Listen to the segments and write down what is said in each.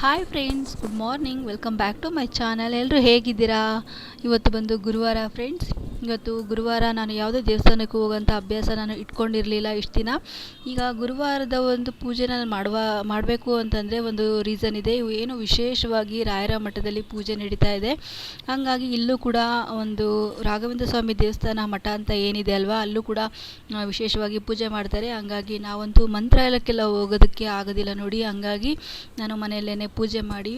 Hi friends good morning welcome back to my channel ಎಲ್ಲರೂ ಹೇಗಿದ್ದೀರಾ? ಇವತ್ತು ಬಂದು ಗುರುವಾರ ಫ್ರೆಂಡ್ಸ್ ಇವತ್ತು ಗುರುವಾರ ನಾನು ಯಾವುದೇ ದೇವಸ್ಥಾನಕ್ಕೆ ಹೋಗೋಂಥ ಅಭ್ಯಾಸ ನಾನು ಇಟ್ಕೊಂಡಿರಲಿಲ್ಲ ಇಷ್ಟು ದಿನ. ಈಗ ಗುರುವಾರದ ಒಂದು ಪೂಜೆ ನಾನು ಮಾಡುವ ಮಾಡಬೇಕು ಅಂತಂದರೆ ಒಂದು ರೀಸನ್ ಇದೆ. ಇವು ಏನು ವಿಶೇಷವಾಗಿ ರಾಯರ ಮಠದಲ್ಲಿ ಪೂಜೆ ನಡೀತಾ ಇದೆ. ಹಾಗಾಗಿ ಇಲ್ಲೂ ಕೂಡ ಒಂದು ರಾಘವೇಂದ್ರ ಸ್ವಾಮಿ ದೇವಸ್ಥಾನ ಮಠ ಅಂತ ಏನಿದೆ ಅಲ್ವಾ? ಅಲ್ಲೂ ಕೂಡ ವಿಶೇಷವಾಗಿ ಪೂಜೆ ಮಾಡ್ತಾರೆ. ಹಂಗಾಗಿ ನಾವಂತೂ ಮಂತ್ರಾಲಯಕ್ಕೆಲ್ಲ ಹೋಗೋದಕ್ಕೆ ಆಗೋದಿಲ್ಲ ನೋಡಿ. ಹಂಗಾಗಿ ನಾನು ಮನೆಯಲ್ಲೇ ಪೂಜೆ ಮಾಡಿ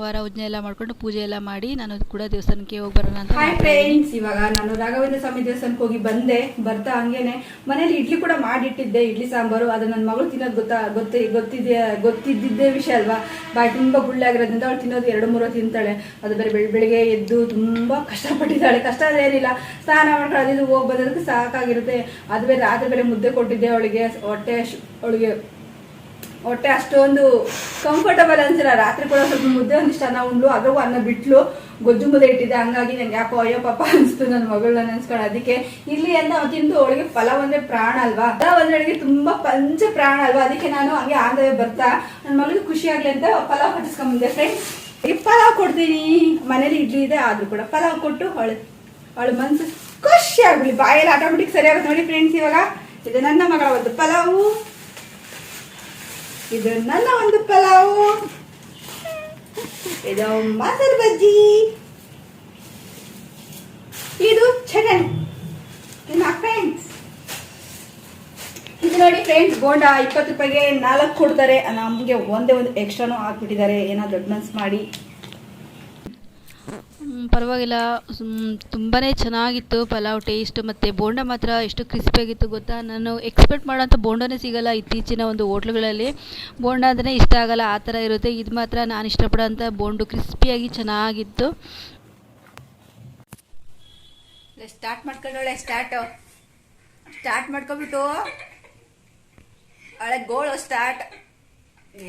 ವಾರ ಉಜ್ಞೆ ಎಲ್ಲ ಮಾಡಿಕೊಂಡು ಪೂಜೆ ಎಲ್ಲ ಮಾಡಿ ನಾನು ಕೂಡ ದೇವಸ್ಥಾನಕ್ಕೆ ಹೋಗಿ ಬರೋಣ ಅಂತ ಹಾಯ್ ಫ್ರೆಂಡ್ಸ್ ಇವಾಗ ನಾನು ರಾಘವೇಂದ್ರ ಸ್ವಾಮಿ ದೇವಸ್ಥಾನಕ್ಕೆ ಹೋಗಿ ಬಂದೆ, ಬರ್ತಾ ಹಂಗೇನೆ. ಮನೇಲಿ ಇಡ್ಲಿ ಕೂಡ ಮಾಡಿಟ್ಟಿದ್ದೆ, ಇಡ್ಲಿ ಸಾಂಬಾರು. ಅದು ನನ್ನ ಮಗಳು ತಿನ್ನೋದು ಗೊತ್ತಾ, ಗೊತ್ತಿ, ಗೊತ್ತಿದ್ಯಾ, ಗೊತ್ತಿದ್ದಿದ್ದೇ ವಿಷಯ ಅಲ್ವಾ? ಬಾಯಿ ತುಂಬ ಗುಳ್ಳೆ ಆಗಿರೋದ್ರಿಂದ ಅವಳು ತಿನ್ನೋದು ಎರಡು, ಮೂರು ತಿಂತಾಳೆ. ಅದು ಬೇರೆ ಬೆಳ್, ಬೆಳಿಗ್ಗೆ ಎದ್ದು ತುಂಬ ಕಷ್ಟಪಟ್ಟಿದ್ದಾಳೆ. ಕಷ್ಟ ಏನಿಲ್ಲ. ಸ್ನಾನ ಮಾಡ್ಕೊಳ್ಳೋದು ಹೋಗಿ ಸಾಕಾಗಿರುತ್ತೆ. ಅದು ಬೇರೆ ರಾತ್ರಿ ಬೇರೆ ಮುದ್ದೆ ಕೊಟ್ಟಿದ್ದೆ ಅವಳಿಗೆ. ಹೊಟ್ಟೆ ಅವಳಿಗೆ ಹೊಟ್ಟೆ ಅಷ್ಟೊಂದು ಕಂಫರ್ಟಬಲ್ ಅನ್ಸಿಲ್ಲ. ರಾತ್ರಿ ಕೂಡ ಸ್ವಲ್ಪ ಮುದ್ದೆ ಒಂದಿಷ್ಟು ಅನ್ನ ಉಂಡ್ಲು, ಅದ್ರಾಗೂ ಅನ್ನ ಬಿಟ್ಲು. ಗೊಜ್ಜು ಮುದ್ದೆ ಇಟ್ಟಿದ್ದೆ. ಹಂಗಾಗಿ ನಂಗೆ ಯಾಕೋ ಅಯ್ಯೋ ಪಾಪ ಅನಿಸ್ತು, ನನ್ನ ಮಗಳನ್ನ ನೆನ್ಸ್ಕೊಂಡು. ಅದಕ್ಕೆ ಇಲ್ಲಿ ಅಂತ ತಿಂದು ಅವಳಿಗೆ ಪಲಾವ್ ಅಂದ್ರೆ ಪ್ರಾಣ ಅಲ್ವಾ? ಪಲಾವ್ ಅಂದ್ರೆ ಅವಳಿಗೆ ತುಂಬಾ ಪಂಚ ಪ್ರಾಣ ಅಲ್ವಾ? ಅದಕ್ಕೆ ನಾನು ಹಂಗೆ ಆಗದೆ ಬರ್ತಾ, ನನ್ನ ಮಗಳಿಗೆ ಖುಷಿ ಆಗ್ಲಿ ಅಂತ ಪಲಾವ್ ಕಟ್ಟಿಸ್ಕೊಂಬಂದೆ ಫ್ರೆಂಡ್ಸ್ ಪಲಾವ್ ಕೊಡ್ತೀನಿ. ಮನೇಲಿ ಇಡ್ಲಿ ಇದೆ, ಆದ್ರೂ ಕೂಡ ಪಲಾವ್ ಕೊಟ್ಟು ಅವಳು ಅವಳು ಮನ್ಸು ಖುಷಿ ಬಾಯಲ್ಲಿ ಆಟೋಮೆಟಿಕ್ ಸರಿಯಾಗುತ್ತೆ ನೋಡಿ ಫ್ರೆಂಡ್ಸ್ ಇವಾಗ ಇದು ನನ್ನ ಮಗಳ ಒಂದು ಪಲಾವು ಇದು ನನ್ನ ಒಂದು ಪಲಾವು ಇದು ಮೊಸರು ಬಜ್ಜಿ. ಇದು ಚಟಣಿ ನಿಮ್ಮ ಫ್ರೆಂಡ್ಸ್ ಇದು ನೋಡಿ ಫ್ರೆಂಡ್ಸ್ ಬೋಂಡ ಇಪ್ಪತ್ತು ರೂಪಾಯಿಗೆ ನಾಲ್ಕು ಕೊಡ್ತಾರೆ. ನಮ್ಗೆ ಒಂದೇ ಒಂದು ಎಕ್ಸ್ಟ್ರಾನು ಹಾಕ್ಬಿಟ್ಟಿದ್ದಾರೆ. ಏನೋ ದೊಡ್ಡ ಮನ್ಸು ಮಾಡಿ. ಪರವಾಗಿಲ್ಲ. ತುಂಬಾ ಚೆನ್ನಾಗಿತ್ತು ಪಲಾವ್ ಟೇಸ್ಟ್ ಮತ್ತು ಬೋಂಡ ಮಾತ್ರ ಎಷ್ಟು ಕ್ರಿಸ್ಪಿಯಾಗಿತ್ತು ಗೊತ್ತಾ? ನಾನು ಎಕ್ಸ್ಪೆಕ್ಟ್ ಮಾಡೋಂಥ ಬೋಂಡನೇ ಸಿಗೋಲ್ಲ ಇತ್ತೀಚಿನ ಒಂದು ಹೋಟ್ಲುಗಳಲ್ಲಿ. ಬೋಂಡ ಅಂದರೆ ಇಷ್ಟ ಆಗೋಲ್ಲ ಆ ಥರ ಇರುತ್ತೆ. ಇದು ಮಾತ್ರ ನಾನು ಇಷ್ಟಪಡೋಂಥ ಬೋಂಡು ಕ್ರಿಸ್ಪಿಯಾಗಿ ಚೆನ್ನಾಗಿತ್ತು. ಸ್ಟಾರ್ಟ್ ಮಾಡ್ಕೊಂಡೋಳೆ ಸ್ಟಾರ್ಟ್ ಸ್ಟಾರ್ಟ್ ಮಾಡ್ಕೊಂಬಿಟ್ಟು ಹಳೆ ಗೋಳು ಸ್ಟಾರ್ಟ್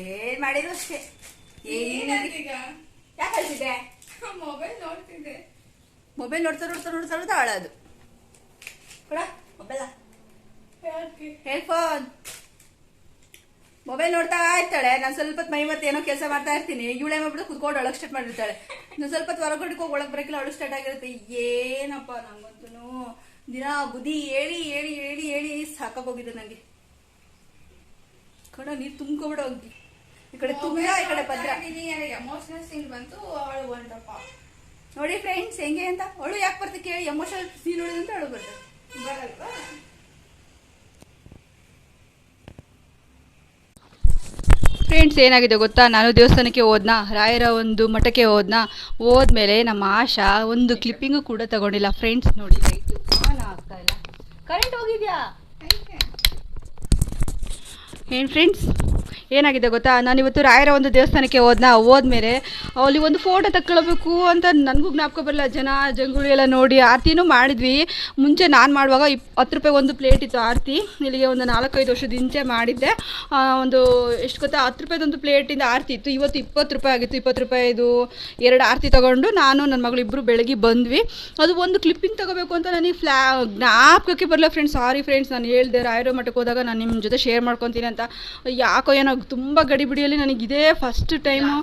ಏನ್ ಮಾಡಿದ್ರು ಅಷ್ಟೇ. ಯಾಕೆ ಮೊಬೈಲ್ ನೋಡ್ತಿದ್ದೆ. ಮೊಬೈಲ್ ನೋಡ್ತಾ ನೋಡ್ತಾ ನೋಡ್ತಾ ನೋಡ್ತಾ ಅಳೋದು ಕೊಡ ಮೊಬೈಲ ಫೋನ್ ಮೊಬೈಲ್ ನೋಡ್ತಾ ಇರ್ತಾಳೆ. ನಾನು ಸ್ವಲ್ಪ ಮೈ ಮತ್ತೆ ಏನೋ ಕೆಲಸ ಮಾಡ್ತಾ ಇರ್ತೀನಿ. ಇವಳೆ ಮಾಡ್ಬಿಟ್ಟು ಕುತ್ಕೊಂಡು ಒಳಗೆ ಸ್ಟಾರ್ಟ್ ಮಾಡಿರ್ತಾಳೆ ನಾನು ಸ್ವಲ್ಪ ಹೊರಗಡೆ ಹೋಗಿ ಒಳಗೆ ಬರಕಿಲ್ಲ ಅವಳು ಸ್ಟಾರ್ಟ್ ಆಗಿರುತ್ತೆ. ಏನಪ್ಪ ನಂಗಂತೂ. ದಿನ ಬುದ್ಧಿ ಹೇಳಿ ಹೇಳಿ ಹೇಳಿ ಹೇಳಿ ಸಾಕಾಗೋಗಿದೆ ನನಗೆ ಕಡ ನೀರು ತುಂಬ್ಕೊಬಿಡ ಹೋಗಿ ಈ ಕಡೆ ತುಂಬ ಈ ಕಡೆ ಭದ್ರ. ಎಮೋಷನಲ್ ಸೀನ್ ಬಂತು ಅವಳು ಒಂದಪ್ಪ. ನೋಡಿ ಫ್ರೆಂಡ್ಸ್ ಹೆಂಗೆ ಅಂತ? ಅವಳು ಯಾಕೆ ಬರ್ತಿ ಕೇಳಿ? ಎಮೋಷನಲ್ ಸೀನ್ ನೋಡಿದ ಅಂತ ಅವಳು ಬರ್ತದೆ ಬರಲ್ವಾ? ಫ್ರೆಂಡ್ಸ್ ಏನಾಗಿದೆ ಗೊತ್ತಾ? ನಾನು ದೇವಸ್ಥಾನಕ್ಕೆ ಹೋದ್ನಾ? ರಾಯರ ಒಂದು ಮಠಕ್ಕೆ ಹೋದ್ನಾ? ಹೋದ್ಮೇಲೆ ನಮ್ಮ ಆಶಾ ಒಂದು ಕ್ಲಿಪ್ಪಿಂಗು ಕೂಡ ತಗೊಂಡಿಲ್ಲ. ಫ್ರೆಂಡ್ಸ್ ನೋಡಿ ಆನ್ ಆಗ್ತಾ ಇಲ್ಲ. ಕರೆಂಟ್ ಹೋಗಿದ್ಯಾ? ಏನು ಫ್ರೆಂಡ್ಸ್ ಏನಾಗಿದೆ ಗೊತ್ತಾ? ನಾನು ಇವತ್ತು ರಾಯರ ಒಂದು ದೇವಸ್ಥಾನಕ್ಕೆ ಹೋದ್ನ? ಹೋದ್ಮೇಲೆ ಅಲ್ಲಿ ಒಂದು ಫೋಟೋ ತಕ್ಕೊಳ್ಬೇಕು ಅಂತ ನನಗೂ ಜ್ಞಾಪಕ ಬರಲ್ಲ ಜನ, ಜಂಗುಳಿ ಎಲ್ಲ ನೋಡಿ ಆರತಿನೂ ಮಾಡಿದ್ವಿ. ಮುಂಚೆ ನಾನು ಮಾಡುವಾಗ ಇಪ್, ಹತ್ತು ರೂಪಾಯಿ ಒಂದು ಪ್ಲೇಟ್ ಇತ್ತು ಆರತಿ. ಇಲ್ಲಿಗೆ ಒಂದು ನಾಲ್ಕೈದು ವರ್ಷದ ಹಿಂಚೆ ಮಾಡಿದ್ದೆ. ಒಂದು ಎಷ್ಟು ಗೊತ್ತಾ? ಹತ್ತು ರೂಪಾಯಿದೊಂದು ಪ್ಲೇಟಿಂದ ಆರತಿ ಇತ್ತು. ಇವತ್ತು ಇಪ್ಪತ್ತು ರೂಪಾಯಿ ಆಗಿತ್ತು. ಇಪ್ಪತ್ತು ರೂಪಾಯಿದು ಎರಡು ಆರತಿ ತೊಗೊಂಡು ನಾನು ನನ್ನ ಮಗಳು ಇಬ್ಬರು ಬೆಳಗ್ಗೆ ಬಂದ್ವಿ. ಅದು ಒಂದು ಕ್ಲಿಪ್ಪಿಂಗ್ ತೊಗೋಬೇಕು ಅಂತ ನನಗೆ ಫ್ಲಾ, ಜ್ಞಾಪಕಕ್ಕೆ ಬರಲ್ಲ ಫ್ರೆಂಡ್ಸ್ ಸಾರಿ ಫ್ರೆಂಡ್ಸ್ ನಾನು ಹೇಳಿದೆ, ರಾಯರ ಮಠಕ್ಕೆ ಹೋದಾಗ ನಾನು ನಿಮ್ಮ ಜೊತೆ ಶೇರ್ ಮಾಡ್ಕೊತೀನಿ ಅಂತ. ಯಾಕೋ ಏನೋ ತುಂಬ ಗಡಿಬಿಡಿಯಲ್ಲಿ ನನಗೆ ಇದೇ ಫಸ್ಟ್ ಟೈಮು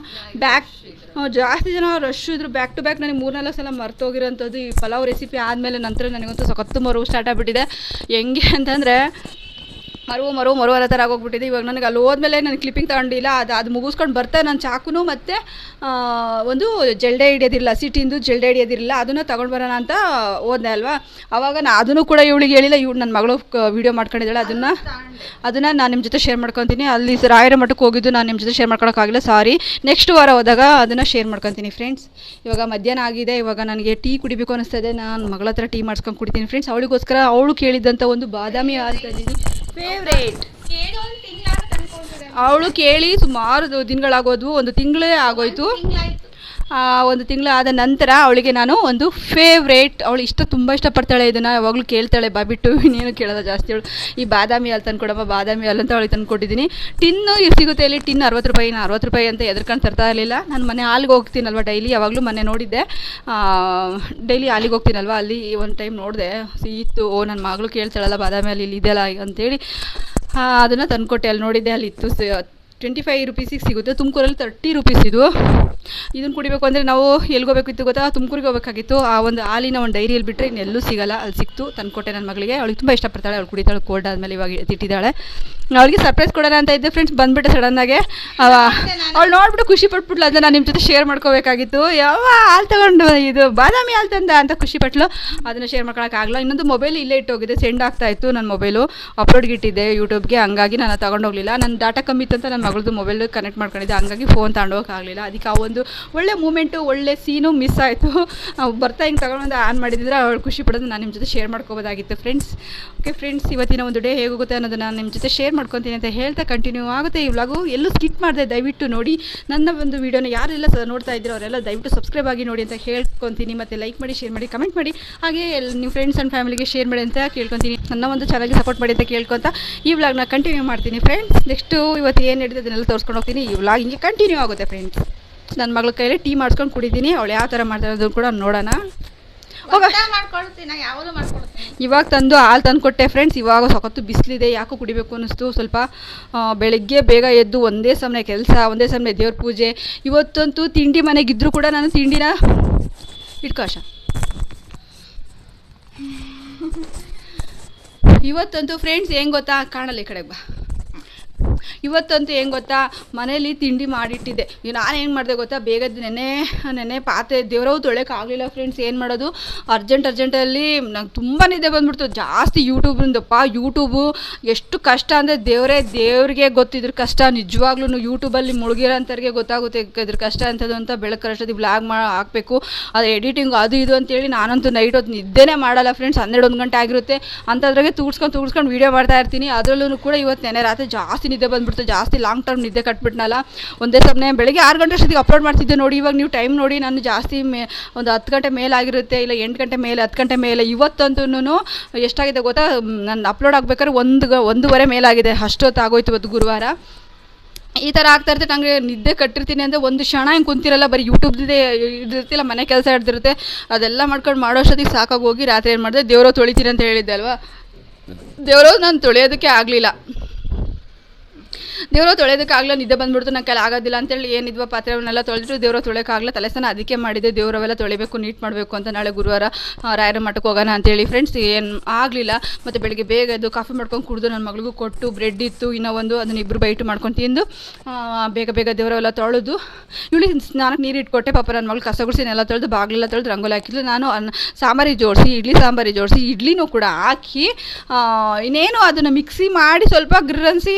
ಬ್ಯಾಕ್ ಜಾಸ್ತಿ ಜನ ರಶ್ ಇದ್ರು. ಬ್ಯಾಕ್ ಟು ಬ್ಯಾಕ್ ನನಗೆ ಮೂರ್ನಾಲ್ಕು ಸಲ ಮರ್ತೋಗಿರೋಂಥದ್ದು ಈ ಪಲಾವ್ ರೆಸಿಪಿ ಆದಮೇಲೆ ನಂತರ ನನಗಂತೂ ಸಖತ್ತು ಮರು ಸ್ಟಾರ್ಟ್ ಆಗಿಬಿಟ್ಟಿದೆ. ಹೆಂಗೆ ಅಂತಂದರೆ ಮರು ಮರು ಮರು ಅನ್ನೋ ಥರ ಆಗೋಗ್ಬಿಟ್ಟಿದೆ. ಇವಾಗ ನನಗೆ ಅಲ್ಲಿ ಹೋದ್ಮೇಲೆ ನಾನು ಕ್ಲಿಪ್ಪಿಂಗ್ ತಗೊಂಡಿಲ್ಲ, ಅದು ಅದು ಮುಗಿಸ್ಕೊಂಡು ಬರ್ತಾ ನಾನು ಚಾಕುನು ಮತ್ತು ಒಂದು ಜಲ್ಡೆ ಹಿಡಿಯೋದಿಲ್ಲ, ಸಿಟಿಂದು ಜಲ್ಡೆ ಹಿಡಿಯೋದಿರಲಿಲ್ಲ, ಅದನ್ನು ತಗೊಂಡು ಬರೋಣ ಅಂತ ಹೋದೆ ಅಲ್ವಾ? ಅವಾಗ ನಾನು ಅದನ್ನು ಕೂಡ ಇವಳಿಗೆ ಹೇಳಿಲ್ಲ, ಇವಳು ನನ್ನ ಮಗಳು ವೀಡಿಯೋ ಮಾಡ್ಕೊಂಡಿದ್ದಾಳೆ, ಅದನ್ನು ಅದನ್ನು ನಾನು ನಿಮ್ಮ ಜೊತೆ ಶೇರ್ ಮಾಡ್ಕೊತೀನಿ. ಅಲ್ಲಿ ರಾಯರ ಮಠಕ್ಕೆ ಹೋಗಿದ್ದು ನಾನು ನಿಮ್ಮ ಜೊತೆ ಶೇರ್ ಮಾಡ್ಕೊಳಕ್ಕಾಗಿಲ್ಲ ಸಾರಿ ನೆಕ್ಸ್ಟ್ ವಾರ ಹೋದಾಗ ಅದನ್ನು ಶೇರ್ ಮಾಡ್ಕೊತೀನಿ ಫ್ರೆಂಡ್ಸ್ ಇವಾಗ ಮಧ್ಯಾಹ್ನ ಆಗಿದೆ, ಇವಾಗ ನನಗೆ ಟೀ ಕುಡಿಬೇಕು ಅನಿಸ್ತದೆ ನಾನು ಮಗಳ ಹತ್ರ ಟೀ ಮಾಡ್ಸ್ಕೊಂಡು ಕುಡಿತೀನಿ ಫ್ರೆಂಡ್ಸ್ ಅವಳಿಗೋಸ್ಕರ ಅವಳು ಕೇಳಿದ್ದಂಥ ಒಂದು ಬಾದಾಮಿ ಹಾಲು ತಂದಿದ್ದೀನಿ. ಫೇವ್ರೇಟ್ ಅವಳು ಕೇಳಿ ಸುಮಾರು ದಿನಗಳಾಗೋದು ಒಂದು ತಿಂಗಳೇ ಆಗೋಯ್ತು. ಒಂದು ತಿಂಗಳಾದ ನಂತರ ಅವಳಿಗೆ ನಾನು ಒಂದು ಫೇವ್ರೇಟ್ ಅವಳು ಇಷ್ಟ, ತುಂಬ ಇಷ್ಟಪಡ್ತಾಳೆ ಇದನ್ನು, ಯಾವಾಗಲೂ ಕೇಳ್ತಾಳೆ, ಬಾಬಿಟ್ಟು ಇನ್ನೇನು ಕೇಳೋದ ಜಾಸ್ತಿ ಅವಳು. ಈ ಬಾದಾಮಿ ಹಾಲು ಕೊಡಪ್ಪ ಬಾದಾಮಿ ಹಾಲು ಅಂತ ಅವಳಿಗೆ ತಂದು ಕೊಟ್ಟಿದ್ದೀನಿ ಟಿನ್ನು ಸಿಗುತ್ತೆ ಇಲ್ಲಿ ಟಿನ್ ಅರವತ್ತು ರೂಪಾಯಿ ಅರವತ್ತು ರೂಪಾಯಿ ಅಂತ ಎದ್ರಕೊಂಡು ತರ್ತಾ ಇರಲಿಲ್ಲ. ನಾನು ಮನೆ ಹಾಲಿಗೆ ಹೋಗ್ತೀನಲ್ವ ಡೈಲಿ ಯಾವಾಗಲೂ ಮನೆ ನೋಡಿದ್ದೆ. ಡೈಲಿ ಹಾಲಿಗೆ ಹೋಗ್ತೀನಲ್ವ, ಅಲ್ಲಿ ಒಂದು ಟೈಮ್ ನೋಡಿದೆ ಇತ್ತು ಓ ನನ್ನ ಮಗಳು ಕೇಳ್ತಾಳಲ್ಲ, ಬಾದಾಮಿ ಹಾಲು ಇಲ್ಲಿ ಇದೆಯಲ್ಲ ಅಂತೇಳಿ ಅದನ್ನು ತಂದುಕೊಟ್ಟೆ. ಅಲ್ಲಿ ನೋಡಿದ್ದೆ, ಅಲ್ಲಿ ಇತ್ತು ಟ್ವೆಂಟಿ ಫೈವ್ ರುಪೀಸಿಗೆ ಸಿಗುತ್ತೆ. ತುಮಕೂರಲ್ಲಿ ತರ್ಟಿ ರುಪೀಸ್ ಇದು. ಇದನ್ನು ಕುಡಿಬೇಕು ಅಂದರೆ ನಾವು ಎಲ್ಗೋಬೇಕಿತ್ತು ಗೊತ್ತಾ? ತುಮಕೂರಿಗೆ ಹೋಗಬೇಕಾಗಿತ್ತು. ಆ ಒಂದು ಹಾಲಿನ ಒಂದು ಡೈರಿಯಲ್ಲಿ ಬಿಟ್ಟರೆ ಇನ್ನೆಲ್ಲೂ ಸಿಗಲ್ಲ. ಅಲ್ಲಿ ಸಿಕ್ತು. ತಂದುಕೊಟ್ಟೆ ನನ್ನ ಮಗಳಿಗೆ. ಅವಳಿಗೆ ತುಂಬ ಇಷ್ಟಪಡ್ತಾಳೆ. ಅವಳು ಕುಡಿತಾಳೆ. ಕೋಲ್ಡ್ ಆದಮೇಲೆ ಇವಾಗ ತಿಟ್ಟಿದ್ದಾಳೆ ಅವಳಿಗೆ ಸರ್ಪ್ರೈಸ್ ಕೊಡೋಣ ಅಂತ ಇದ್ದೆ ಫ್ರೆಂಡ್ಸ್ ಬಂದುಬಿಟ್ಟೆ ಸಡನ್ನಾಗೆ ಅವಳು ನೋಡ್ಬಿಟ್ಟು ಖುಷಿ ಪಟ್ಬಿಟ್ಲು. ಅದನ್ನ ನಾನು ನಿಮ್ಮ ಜೊತೆ ಶೇರ್ ಮಾಡ್ಕೋಬೇಕಾಗಿತ್ತು. ಯಾವ ಹಾಲು ತಗೊಂಡು ಇದು ಬಾದಾಮಿ ಹಾಲು ತಂದ ಅಂತ ಖುಷಿ ಪಟ್ಲು. ಅದನ್ನು ಶೇರ್ ಮಾಡ್ಕೊಳಕ್ಕಾಗಲ್ಲ ಇನ್ನೊಂದು ಮೊಬೈಲ್ ಇಲ್ಲೇ ಇಟ್ಟೋಗಿದೆ. ಸೆಂಡ್ ಆಗ್ತಾ ಇತ್ತು ನನ್ನ ಮೊಬೈಲು ಅಪ್ಲೋಡ್ಗೆ ಇಟ್ಟಿದ್ದೆ ಯೂಟ್ಯೂಬ್ಗೆ ಹಂಗಾಗಿ ನಾನು ತಗೊಂಡೋಗ್ಲಿಲ್ಲ. ನನ್ನ ಡಾಟಾ ಕಮ್ಮಿ ಇತ್ತು ಅಂತ ನನ್ನ ಮಗಳದ್ದು ಮೊಬೈಲ್ ಕನೆಕ್ಟ್ ಮಾಡ್ಕೊಂಡಿದ್ದೆ. ಹಂಗಾಗಿ ಫೋನ್ ತಗೊಂಡೋಗಾಗಲಿಲ್ಲ ಅದಕ್ಕೆ ಆ ಒಂದು ಒಳ್ಳೆ ಮೂಮೆಂಟು ಒಳ್ಳೆ ಸೀನು ಮಿಸ್ ಆಯಿತು. ಬರ್ತಾ ಹಿಂಗೆ ತಗೊಂಡು ಆನ್ ಮಾಡಿದ್ರೆ ಅವಳು ಖುಷಿ ಪಡೋದು ನಾನು ನಿಮ್ಮ ಜೊತೆ ಶೇರ್ ಮಾಡ್ಕೋಬೋದಾಗಿತ್ತು ಫ್ರೆಂಡ್ಸ್ ಓಕೆ ಫ್ರೆಂಡ್ಸ್ ಇವತ್ತಿನ ಒಂದು ಡೇ ಹೇಗೋಗುತ್ತೆ ಅನ್ನೋದನ್ನ ನಾನು ನಿಮ್ಮ ಜೊತೆ ಶೇರ್ ಮಾಡ್ಕೊತೀನಿ ಅಂತ ಹೇಳ್ತಾ ಕಂಟಿನ್ಯೂ ಆಗುತ್ತೆ ಈ ವ್ಲಾಗು ಎಲ್ಲೂ ಸ್ಕಿಟ್ ಮಾಡಿದೆ, ದಯವಿಟ್ಟು ನೋಡಿ. ನನ್ನ ಒಂದು ವೀಡಿಯೋನ ಯಾರೆಲ್ಲ ಸ ನೋಡ್ತಾ ಇದ್ದೀರೋ ಅವರೆಲ್ಲ ದಯವಿಟ್ಟು ಸಬ್ಸ್ಕ್ರೈಬ್ ಆಗಿ ನೋಡಿ ಅಂತ ಹೇಳ್ಕೊತೀನಿ. ಮತ್ತು ಲೈಕ್ ಮಾಡಿ ಶೇರ್ ಮಾಡಿ ಕಮೆಂಟ್ ಮಾಡಿ. ಹಾಗೆ ನಿಮ್ಮ ಫ್ರೆಂಡ್ಸ್ ಆ್ಯಂಡ್ ಫ್ಯಾಮಿಲಿಗೆ ಶೇರ್ ಮಾಡಿ ಅಂತ ಕೇಳ್ಕೊತೀನಿ. ನನ್ನ ಒಂದು ಚಾನಲ್ಗೆ ಸಪೋರ್ಟ್ ಮಾಡಿ ಅಂತ ಕೇಳ್ಕೊತ ಈ ವ್ಲಾಗ್ನ ಕಂಟಿನ್ಯೂ ಮಾಡ್ತೀನಿ. ಫ್ರೆಂಡ್ಸ್ ನೆಕ್ಸ್ಟು ಇವತ್ತು ಏನು ನಡೀತದೆ ಅದನ್ನೆಲ್ಲ ತೋರಿಸ್ಕೊಂಡು ಹೋಗ್ತೀನಿ. ಈ ವ್ಲಾಗ್ ಹಿಂಗೆ ಕಂಟಿನ್ಯೂ ಆಗುತ್ತೆ ಫ್ರೆಂಡ್ಸ್ ನನ್ನ ಮಗಳ ಕೈಯಲ್ಲಿ ಟೀ ಮಾಡ್ಸ್ಕೊಂಡು ಕುಡಿದ್ದೀನಿ ಅವಳು ಯಾವ ಥರ ಮಾಡ್ತಾರೆ ಅದನ್ನು ಕೂಡ ನೋಡೋಣ. ಇವಾಗ ತಂದು ಹಾಲು ತಂದು ಕೊಟ್ಟೆ ಫ್ರೆಂಡ್ಸ್ ಇವಾಗ ಸಖತ್ತು ಬಿಸಿಲಿದೆ. ಯಾಕೂ ಕುಡಿಬೇಕು ಅನ್ನಿಸ್ತು. ಸ್ವಲ್ಪ ಬೆಳಗ್ಗೆ ಬೇಗ ಎದ್ದು ಒಂದೇ ಸಮಯ ಕೆಲಸ ಒಂದೇ ಸಮಯ ದೇವ್ರ ಪೂಜೆ. ಇವತ್ತಂತೂ ತಿಂಡಿ ಮನೆಗಿದ್ದರೂ ಕೂಡ ನಾನು ತಿಂಡಿನ ಇಟ್ಕಾಶ ಇವತ್ತಂತೂ ಫ್ರೆಂಡ್ಸ್ ಹೆಂಗೆ ಗೊತ್ತಾ? ಕಾಣಲ್ಲ ಈ ಕಡೆಗೆ ಬಾ. ಇವತ್ತಂತೂ ಏನು ಗೊತ್ತಾ? ಮನೇಲಿ ತಿಂಡಿ ಮಾಡಿಟ್ಟಿದ್ದೆ. ನಾನು ಏನು ಮಾಡಿದೆ ಗೊತ್ತಾ? ಬೇಗದ ನೆನೆ ನೆನೆ ಪಾತ್ರೆ ದೇವ್ರವು ತೊಳೆಯೋಕ್ಕಾಗಲಿಲ್ಲ ಫ್ರೆಂಡ್ಸ್ ಏನು ಮಾಡೋದು? ಅರ್ಜೆಂಟ್ ಅರ್ಜೆಂಟಲ್ಲಿ ನಂಗೆ ತುಂಬ ನಿದ್ದೆ ಬಂದ್ಬಿಡ್ತು. ಜಾಸ್ತಿ ಯೂಟ್ಯೂಬ್ರಿಂದಪ್ಪ ಯೂಟ್ಯೂಬು ಎಷ್ಟು ಕಷ್ಟ ಅಂದರೆ ದೇವರೇ ದೇವ್ರಿಗೆ ಗೊತ್ತಿದ್ರ ಕಷ್ಟ. ನಿಜವಾಗ್ಲೂ ಯೂಟ್ಯೂಬಲ್ಲಿ ಮುಳುಗಿರೋಂಥವ್ರಿಗೆ ಗೊತ್ತಾಗುತ್ತೆ ಇದ್ರ ಕಷ್ಟ ಅಂಥದ್ದು ಅಂತ ಬೆಳಕು ಅಷ್ಟೊತ್ತಿಗೆ ಬ್ಲಾಗ್ ಮಾ, ಹಾಕಬೇಕು. ಅದು ಎಡಿಟಿಂಗ್ ಅದು ಇದು ಅಂತೇಳಿ ನಾನಂತೂ ನೈಟ್ ಹೊತ್ತು ನಿದ್ದೆನೇ ಮಾಡಲ್ಲ ಫ್ರೆಂಡ್ಸ್ ಹನ್ನೆರಡು, ಒಂದು ಗಂಟೆ ಆಗಿರುತ್ತೆ. ಅಂಥದ್ರಾಗೆ ತೂಡ್ಸ್ಕೊಂಡು ತೂಡ್ಸ್ಕೊಂಡು ವೀಡಿಯೋ ಮಾಡ್ತಾ ಇರ್ತೀನಿ. ಅದರಲ್ಲೂ ಕೂಡ ಇವತ್ತು ನೆನೆ ರಾತ್ರಿ ಜಾಸ್ತಿ ನಿದ್ದೆ ಬಂದ್ಬಿಡ್ತು, ಜಾಸ್ತಿ ಲಾಂಗ್ ಟರ್ಮ್ ನಿದ್ದೆ ಕಟ್ಬಿಟ್ನಲ್ಲ. ಒಂದೇ ಸಮಯ ಬೆಳಗ್ಗೆ ಆರು ಗಂಟೆ ಅಷ್ಟೊತ್ತಿಗೆ ಅಪ್ಲೋಡ್ ಮಾಡ್ತಿದ್ದೆ ನೋಡಿ, ಇವಾಗ ನೀವು ಟೈಮ್ ನೋಡಿ, ನಾನು ಜಾಸ್ತಿ ಮೇ, ಒಂದು ಹತ್ತು ಗಂಟೆ ಮೇಲಾಗಿರುತ್ತೆ ಇಲ್ಲ ಎಂಟು ಗಂಟೆ ಮೇಲೆ, ಹತ್ತು ಗಂಟೆ ಮೇಲೆ ಇವತ್ತಂತೂ ಎಷ್ಟಾಗಿದೆ ಗೊತ್ತಾ? ನಾನು ಅಪ್ಲೋಡ್ ಆಗಬೇಕಾದ್ರೆ ಒಂದು ಒಂದೂವರೆ ಮೇಲಾಗಿದೆ ಅಷ್ಟೊತ್ತು ಆಗೋಯ್ತು ಇವತ್ತು ಗುರುವಾರ. ಈ ಥರ ಆಗ್ತಾ ಇರುತ್ತೆ. ನನಗೆ ನಿದ್ದೆ ಕಟ್ಟಿರ್ತೀನಿ ಅಂದರೆ ಒಂದು ಕ್ಷಣ ಹಿಂಗೆ ಕುಂತಿರಲ್ಲ, ಬರೀ ಯೂಟ್ಯೂಬ್ದಿದೆ, ಇದಿರ್ತಿಲ್ಲ, ಮನೆ ಕೆಲಸ ಹಿಡ್ದಿರುತ್ತೆ. ಅದೆಲ್ಲ ಮಾಡ್ಕೊಂಡು ಮಾಡೋ ಅಷ್ಟೊತ್ತಿಗೆ ಸಾಕಾಗಿ ಹೋಗಿ ರಾತ್ರಿ ಏನು ಮಾಡಿದೆ? ದೇವರೋ ತೊಳಿತೀನಿ ಅಂತ ಹೇಳಿದ್ದೆ ಅಲ್ವಾ? ದೇವರೋ ನಾನು ತೊಳೆಯೋದಕ್ಕೆ ಆಗಲಿಲ್ಲ. ದೇವ್ರ ತೊಳೆಯೋದಕ್ಕಾಗಲ್ಲ ನಿದ್ದೆ ಬಂದ್ಬಿಡ್ತು, ನಂಗೆ ಕೈಲಿ ಆಗೋದಿಲ್ಲ ಅಂತೇಳಿ ಏನಿದ್ವ ಪಾತ್ರೆವನ್ನೆಲ್ಲ ತೊಳೆದ್ರು ದೇವ್ರ ತೊಳೆಯೋಕ್ಕಾಗಲ್ಲ ತಲೆಸನ ಅದಕ್ಕೆ ಮಾಡಿದೆ. ದೇವರವೆಲ್ಲ ತೊಳಿಬೇಕು, ನೀಟ್ ಮಾಡಬೇಕು ಅಂತ ನಾಳೆ ಗುರುವಾರ ರಾಯರ ಮಠಕ್ಕೆ ಹೋಗೋಣ ಅಂತೇಳಿ. ಫ್ರೆಂಡ್ಸ್ ಏನು ಆಗಲಿಲ್ಲ. ಮತ್ತು ಬೆಳಿಗ್ಗೆ ಬೇಗ ಎದ್ದು ಕಾಫಿ ಮಾಡ್ಕೊಂಡು ಕುಡಿದು ನನ್ನ ಮಗಳಿಗೂ ಕೊಟ್ಟು ಬ್ರೆಡ್ ಇತ್ತು, ಇನ್ನೂ ಒಂದು ಅದನ್ನ ಇಬ್ಬರು ಬೈಟ್ ಮಾಡ್ಕೊಂಡು ತಿಂದು ಬೇಗ ಬೇಗ ದೇವರವೆಲ್ಲ ತೊಳೆದು, ಇವಳಿಗೆ ಸ್ನಾನಕ್ಕೆ ನೀರು ಇಟ್ಕೊಟ್ಟೆ. ಪಾಪ ನನ್ನ ಮಗಳು ಕಸ ತೊಳೆದು, ಬಾಗಿಲೆಲ್ಲ ತೊಳೆದು ರಂಗೋಲಿ ಹಾಕಿದ್ಲು. ನಾನು ಸಾಂಬಾರಿ ಜೋಡಿಸಿ, ಇಡ್ಲಿ ಸಾಂಬಾರಿ ಜೋಡಿಸಿ, ಇಡ್ಲಿನೂ ಕೂಡ ಹಾಕಿ ಇನ್ನೇನು ಅದನ್ನು ಮಿಕ್ಸಿ ಮಾಡಿ ಸ್ವಲ್ಪ ಗ್ರನ್ಸಿ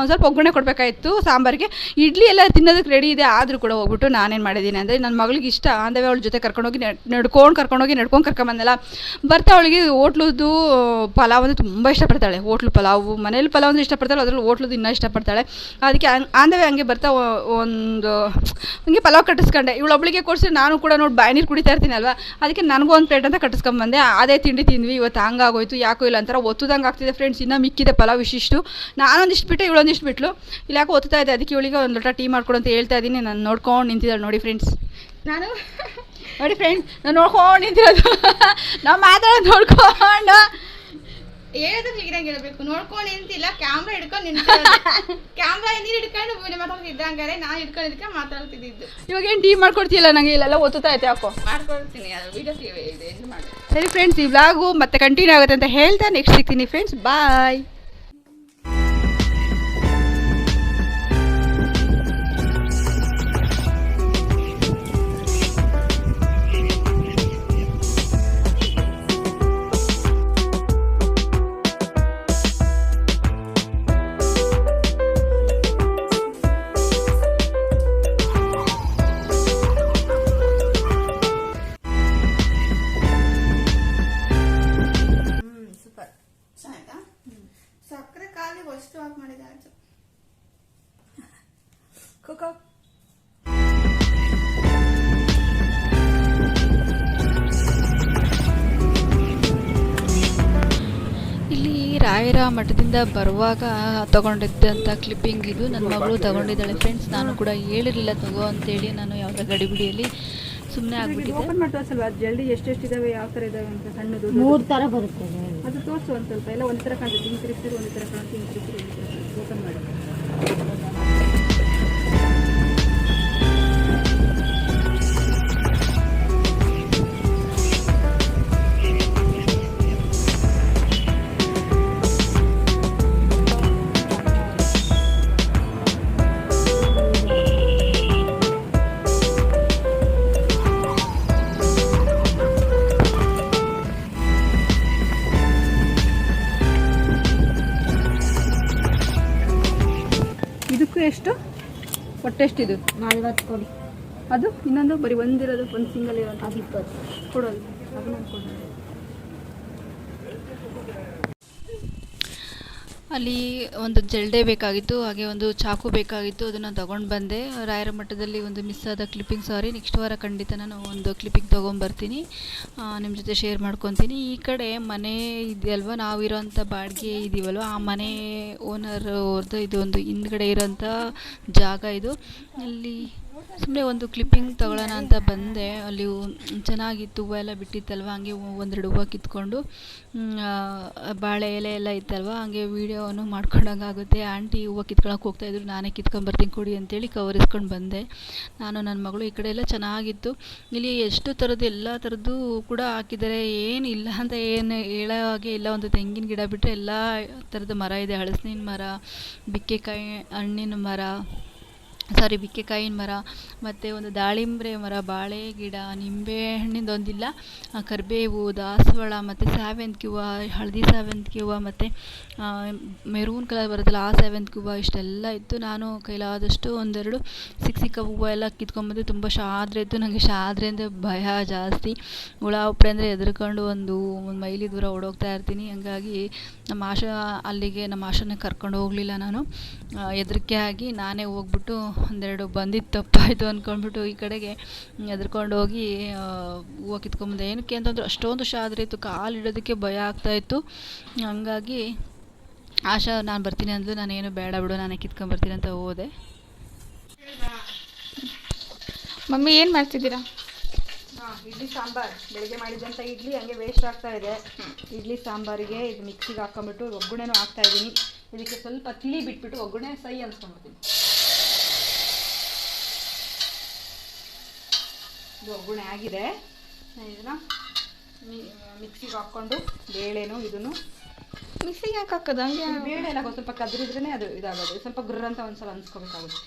ಒಂದು ಒಗ್ಗರಣೆ ಕೊಡಬೇಕಾಗಿತ್ತು ಸಾಂಬಾರಿಗೆ. ಇಡ್ಲಿ ಎಲ್ಲ ತಿನ್ನೋದಕ್ಕೆ ರೆಡಿ ಇದೆ, ಆದರೂ ಕೂಡ ಹೋಗ್ಬಿಟ್ಟು ನಾನೇನು ಮಾಡಿದ್ದೀನಿ ಅಂದರೆ ನನ್ನ ಮಗಳಿಗೆ ಇಷ್ಟ ಅಂದವೇ ಅವಳ ಜೊತೆ ಕರ್ಕೊಂಡೋಗಿ ನಡ್ಕೊಂಡು ಕರ್ಕೊಂಡೋಗಿ ನಡ್ಕೊಂಡು ಕರ್ಕೊಂಬಂದಲ್ಲ. ಬರ್ತಾ ಅವಳಿಗೆ ಹೋಟ್ಲದ್ದು ಪಲಾವ್ ಅಂದರೆ ತುಂಬ ಇಷ್ಟಪಡ್ತಾಳೆ. ಹೋಟ್ಲು ಪಲಾವು, ಮನೇಲಿ ಪಲಾವ್ ಅಂದರೆ ಇಷ್ಟಪಡ್ತಾಳೆ, ಅದರಲ್ಲಿ ಹೋಟ್ಲದ್ದು ಇನ್ನೂ ಇಷ್ಟಪಡ್ತಾಳೆ. ಅದಕ್ಕೆ ಆಂದವೇ ಹಂಗೆ ಬರ್ತಾ ಒಂದು, ಹಂಗೆ ಪಲಾವ್ ಕಟ್ಟಿಸ್ಕೊಂಡೆ. ಇವಳೊಬ್ಳಿಗೆ ಕೊಡಿಸಿದ್ರೆ ನಾನು ಕೂಡ ನೋಡಿ ಬಾಯಿ ನೀರು ಕುಡಿತಾ ಇರ್ತೀನಿ ಅಲ್ವಾ? ಅದಕ್ಕೆ ನನಗೂ ಒಂದು ಪ್ಲೇಟ್ ಅಂತ ಕಟ್ಟಿಸ್ಕೊಂಬಂದೆ. ಅದೇ ತಿಂಡಿ ತಿಂದ್ವಿ, ಇವತ್ತು ಹಂಗಾಗೋಯ್ತು, ಯಾಕೋ ಇಲ್ಲ ಅಂತಾರೆ. ಒತ್ತದಂಗೆ ಆಗ್ತಿದೆ ಫ್ರೆಂಡ್ಸ್ ಇನ್ನೂ ಮಿಕ್ಕಿದೆ ಪಲಾವ್ ಇಷ್ಟಿಷ್ಟು ನಾನೊಂದಿಷ್ಟು ಬಿಟ್ಟೆ, ಇವಳೊಂದಿಷ್ಟು ಬಿಟ್ಲು ಇಲ್ಲ ಓದ್ತಾ ಒತ್ತಾ ಇದೆ ಅದಕ್ಕೆ ಇವಳಿಗೆ ಒಂದು ಲೋಟ ಟೀ ಮಾಡ್ಕೊಡು ಅಂತ ಹೇಳ್ತಾ ಇದ್ದೀನಿ ನಾನು ನೋಡ್ಕೊಂಡು ನಿಂತಿದ್ದಾಳೆ ನೋಡಿ ಫ್ರೆಂಡ್ಸ್ ನಾನು? ನೋಡಿ ಫ್ರೆಂಡ್ಸ್ ನಾನು ನೋಡ್ಕೊಂಡು ನಿಂತಿರೋದು. ನಾವು ಮಾತಾಡೋದು ನೋಡ್ಕೊಂಡು. ಹೇಳೋದು ಈಗ ಹೇಳ್ಬೇಕು. ನೋಡ್ಕೊಂಡು ನಿಂತಿಲ್ಲ ಕ್ಯಾಮ್ರಾ ಹಿಡ್ಕೊಂಡು ನಿಂತ ಕ್ಯಾಮ್ರಾ ನೀರು ಹಿಡ್ಕೊಂಡು ಮಾತಾಡ್ತಿದ್ದಂಗಾರೆ ನಾನು ಹಿಡ್ಕೊಂಡಿದ್ದಕ್ಕೆ ಮಾತಾಡ್ತಿದ್ದು ಇವಾಗ ಏನು ಟೀ ಮಾಡ್ಕೊಡ್ತಿಲ್ಲ ನನಗೆ ಇಲ್ಲೆಲ್ಲ ಓದ್ತಾ ಐತೆ ಯಾಕೋ. ಮಾಡ್ಕೊಡ್ತೀನಿ ವಿಡಿಯೋ ಸರಿ ಫ್ರೆಂಡ್ಸ್ ಈ ವ್ಲಾಗು ಮತ್ತೆ ಕಂಟಿನ್ಯೂ ಆಗುತ್ತೆ ಅಂತ ಹೇಳ್ತಾ ನೆಕ್ಸ್ಟ್ ಸಿಗ್ತೀನಿ ಫ್ರೆಂಡ್ಸ್ ಬಾಯ್ ಅಷ್ಟು ಆಫ್ ಮಾಡಿದೆ ಇಲ್ಲಿ ರಾಯರ ಮಠದಿಂದ ಬರುವಾಗ ತಗೊಂಡಿದ್ದಂಥ ಕ್ಲಿಪ್ಪಿಂಗ್ ಇದು. ನನ್ನ ಮಗಳು ತಗೊಂಡಿದ್ದಾಳೆ. ಫ್ರೆಂಡ್ಸ್ ನಾನು ಕೂಡ ಹೇಳಿರಲಿಲ್ಲ, ತಗೋ ಅಂತೇಳಿ ನಾನು ಯಾವುದೋ ಗಡಿಬಿಡಿಯಲ್ಲಿ ಸುಮ್ಮನೆ ಆಗ್ಬಿಟ್ಟಿದೆ. ಓಪನ್ ಮಾಡಿ ತೋರಿಸಲ್ವಾ ಜಲ್ದಿ ಎಷ್ಟೆಷ್ಟಿದಾವೆ ಯಾವ ತರ ಇದಾವೆ ಅಂತ ಸಣ್ಣದು ಮೂರು ತರ ಬರುತ್ತೆ. ಅದು ತೋರಿಸು ಒಂದು ಸ್ವಲ್ಪ ಎಲ್ಲ ಒಂದ್ ತರ ಕಾಣುತ್ತೆ ಹಿಂಗೆ ಒಂದ್ ಒಂದೇ ಥರ ಕಾಣುತ್ತೆ ಹಿಂಗೆ ತಿರುಗ್ತಿರು ಸೆಟ್ ಇದು. ನಲ್ವತ್ತು ಕೊಡಿ. ಅದು? ಇನ್ನೊಂದು ಬರೀ ಒಂದಿರೋದು ಒಂದು ಸಿಂಗಲ್ ಇರೋದು. ಅದು ಇಪ್ಪತ್ತು. ಕೊಡೋದು. ಅದನ್ನ ಕೊಡು. ಅಲ್ಲಿ ಒಂದು ಜಲ್ಡೆ ಬೇಕಾಗಿತ್ತು, ಹಾಗೆ ಒಂದು ಚಾಕು ಬೇಕಾಗಿತ್ತು, ಅದನ್ನು ತಗೊಂಡು ಬಂದೆ. ರಾಯರ ಮಠದಲ್ಲಿ ಒಂದು ಮಿಸ್ ಆದ ಕ್ಲಿಪ್ಪಿಂಗ್ ಸಾರಿ ನೆಕ್ಸ್ಟ್ ವಾರ ಖಂಡಿತ ನಾನು ಒಂದು ಕ್ಲಿಪ್ಪಿಂಗ್ ತೊಗೊಂಬರ್ತೀನಿ. ನಿಮ್ಮ ಜೊತೆ ಶೇರ್ ಮಾಡ್ಕೊತೀನಿ. ಈ ಕಡೆ ಮನೆ ಇದೆಯಲ್ವ? ನಾವಿರೋಂಥ ಬಾಡಿಗೆ ಇದೀವಲ್ವ? ಆ ಮನೆ ಓನರ್ ಅವ್ರದ್ದು ಒಂದು ಹಿಂದ್ಗಡೆ ಇರೋಂಥ ಜಾಗ ಇದು. ಅಲ್ಲಿ ಸುಮ್ಮನೆ ಒಂದು ಕ್ಲಿಪ್ಪಿಂಗ್ ತಗೊಳ್ಳೋಣ ಅಂತ ಬಂದೆ. ಅಲ್ಲಿ ಚೆನ್ನಾಗಿತ್ತು ಹೂವು ಎಲ್ಲ ಬಿಟ್ಟಿತ್ತಲ್ವ? ಹಂಗೆ ಒಂದೆರಡು ಹೂವು ಕಿತ್ಕೊಂಡು ಬಾಳೆ ಎಲೆ ಎಲ್ಲ ಇತ್ತಲ್ವ? ಹಂಗೆ ವೀಡಿಯೋನು ಮಾಡ್ಕೊಂಡಂಗೆ ಆಗುತ್ತೆ. ಆಂಟಿ ಹೂವು ಕಿತ್ಕೊಳಕ್ಕೆ ಹೋಗ್ತಾಯಿದ್ರು ನಾನೇ ಕಿತ್ಕೊಂಬರ್ತೀನಿ ಕೊಡಿ ಅಂತೇಳಿ ಕವರ್ ಇಸ್ಕೊಂಡು ಬಂದೆ. ನಾನು ನನ್ನ ಮಗಳು ಈ ಕಡೆ ಎಲ್ಲ ಚೆನ್ನಾಗಿತ್ತು. ಇಲ್ಲಿ ಎಷ್ಟು ಥರದ್ದು ಎಲ್ಲ ಥರದ್ದು ಕೂಡ ಹಾಕಿದ್ದಾರೆ. ಏನು ಇಲ್ಲ ಅಂತ ಏನು ಹೇಳೋ ಹಾಗೆ ಇಲ್ಲ. ಒಂದು ತೆಂಗಿನ ಗಿಡ ಬಿಟ್ಟರೆ ಎಲ್ಲ ಥರದ ಮರ ಇದೆ. ಹಲಸಿನ ಮರ, ಬಿಕ್ಕೆಕಾಯಿ, ಹಣ್ಣಿನ ಮರ ಸಾರಿ, ಬಿಕ್ಕೆಕಾಯಿನ ಮರ, ಮತ್ತು ಒಂದು ದಾಳಿಂಬ್ರೆ ಮರ, ಬಾಳೆ ಗಿಡ, ನಿಂಬೆ ಹಣ್ಣಿಂದೊಂದಿಲ್ಲ ಕರಿಬೇವು, ದಾಸವಾಳ, ಮತ್ತು ಸೇವಂತಿಗೆ ಹೂವು ಹಳದಿ ಸೇವಂತಿಗೆ ಹೂವು ಮತ್ತು ಮೆರೂನ್ ಕಲರ್ ಬರುತ್ತಲ್ಲ, ಆ ಸೇವಂತಿಗೆ ಹೂವು ಇಷ್ಟೆಲ್ಲ ಇತ್ತು. ನಾನು ಕೈಲಾದಷ್ಟು ಒಂದೆರಡು ಸಿಕ್ಕ ಸಿಕ್ಕ ಹೂವು ಎಲ್ಲ ಕಿತ್ಕೊಂಬಂದು ತುಂಬ ಶಾದ್ರೆ ಇತ್ತು. ನನಗೆ ಶಾದ್ರೆ ಅಂದರೆ ಭಯ ಜಾಸ್ತಿ. ಹುಳ, ಉಪ್ರೆ ಅಂದರೆ ಹೆದರ್ಕೊಂಡು ಒಂದು ಒಂದು ಮೈಲಿ ದೂರ ಓಡೋಗ್ತಾ ಇರ್ತೀನಿ. ಹಂಗಾಗಿ ನಮ್ಮ ಆಶಾ ಅಲ್ಲಿಗೆ, ನಮ್ಮ ಆಶಾನ ಕರ್ಕೊಂಡು ಹೋಗಲಿಲ್ಲ ನಾನು. ಹೆದರಿಕೆ ಆಗಿ ನಾನೇ ಹೋಗ್ಬಿಟ್ಟು ಒಂದೆರಡು ಬಂದಿದ್ದು ತಪ್ಪಾಯಿತು ಅಂದ್ಕೊಂಡ್ಬಿಟ್ಟು ಈ ಕಡೆಗೆ ಹೆದ್ರ್ಕೊಂಡು ಹೋಗಿ ಹೂವು ಕಿತ್ಕೊಂಬಂದೆ. ಏನಕ್ಕೆ ಅಂತಂದ್ರೆ ಅಷ್ಟೊಂದು ಶಾದ್ರೆ ಇತ್ತು ಕಾಲು ಇಡೋದಕ್ಕೆ ಭಯ ಆಗ್ತಾಯಿತ್ತು ಹಂಗಾಗಿ ಆಶಾ ನಾನು ಬರ್ತೀನಿ ಅಂದ್ಲು. ನಾನೇನು ಬೇಡ ಬಿಡು ನಾನೇ ಕಿತ್ಕೊಂಬರ್ತೀನಿ ಅಂತ ಹೋದೆ. ಮಮ್ಮಿ ಏನು ಮಾಡ್ತಿದ್ದೀರಾ? ಹಾಂ ಇಡ್ಲಿ ಸಾಂಬಾರ್. ಬೆಳಗ್ಗೆ ಮಾಡಿದಂಥ ಇಡ್ಲಿ ಹಂಗೆ ವೇಸ್ಟ್ ಆಗ್ತಾ ಇದೆ. ಇಡ್ಲಿ ಸಾಂಬಾರಿಗೆ ಇದು ಮಿಕ್ಸಿಗೆ ಹಾಕೊಂಬಿಟ್ಟು ಒಗ್ಗರಣೆನೂ ಹಾಕ್ತಾ ಇದ್ದೀನಿ. ಇದಕ್ಕೆ ಸ್ವಲ್ಪ ತಿಳಿ ಬಿಟ್ಬಿಟ್ಟು ಒಗ್ಗರಣೆ ಸೈ ಅನ್ಸ್ಕೊಂಡ್ಬಿಡ್ತೀನಿ. ಇದು ಒಗ್ಗರಣೆ ಆಗಿದೆ. ಇದನ್ನು ಇದನ್ನ ಮಿಕ್ಸಿಗೆ ಹಾಕ್ಕೊಂಡು ಬೇಳೆನು ಇದನ್ನು ಮಿಕ್ಸಿಗೆ ಯಾಕೆ ಹಾಕೋದು? ಹಂಗೆ ಬೇಳೆ ಎಲ್ಲ ಸ್ವಲ್ಪ ಕದ್ರಿದ್ರೇ ಅದು ಇದಾಗೋದು. ಸ್ವಲ್ಪ ಗುರ್ರ ಅಂತ ಒಂದ್ಸಲ ಅನ್ಸ್ಕೋಬೇಕಾಗುತ್ತೆ.